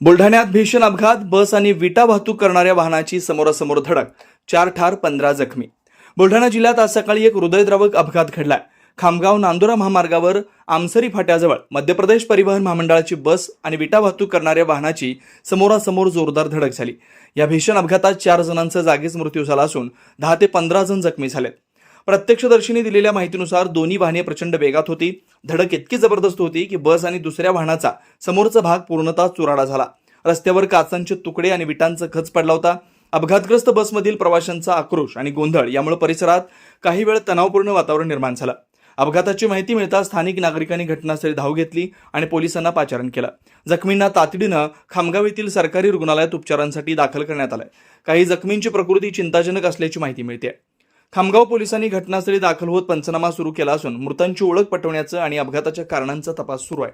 बुलढाण्यात भीषण अपघात बस आणि विटा वाहतूक करणाऱ्या वाहनाची समोरासमोर धडक चार ठार पंधरा जखमी. बुलढाणा जिल्ह्यात आज सकाळी एक हृदयद्रावक अपघात घडलाय. खामगाव नांदुरा महामार्गावर आमसरी फाट्याजवळ मध्य प्रदेश परिवहन महामंडळाची बस आणि विटा वाहतूक करणाऱ्या वाहनाची समोरासमोर जोरदार धडक झाली. या भीषण अपघातात चार जणांचा जागीच मृत्यू झाला असून दहा ते पंधरा जण जखमी झालेत. प्रत्यक्षदर्शींनी दिलेल्या माहितीनुसार दोन्ही वाहने प्रचंड वेगात होती. धडक इतकी जबरदस्त होती की बस आणि दुसऱ्या वाहनाचा समोरचा भाग पूर्णतः चुराडा झाला. रस्त्यावर काचांचे तुकडे आणि विटांचा खच पडला होता. अपघातग्रस्त बसमधील प्रवाशांचा आक्रोश आणि गोंधळ यामुळे परिसरात काही वेळ तणावपूर्ण वातावरण निर्माण झालं. अपघाताची माहिती मिळताच स्थानिक नागरिकांनी घटनास्थळी धाव घेतली आणि पोलिसांना पाचारण केलं. जखमींना तातडीनं खामगाव येथील सरकारी रुग्णालयात उपचारांसाठी दाखल करण्यात आलंय. काही जखमींची प्रकृती चिंताजनक असल्याची माहिती मिळते खामगाव पोलिसांनी घटनास्थळी दाखल होत पंचनामा सुरू केला असून मृतांची ओळख पटवण्याचं आणि अपघाताच्या कारणांचा तपास सुरू आहे.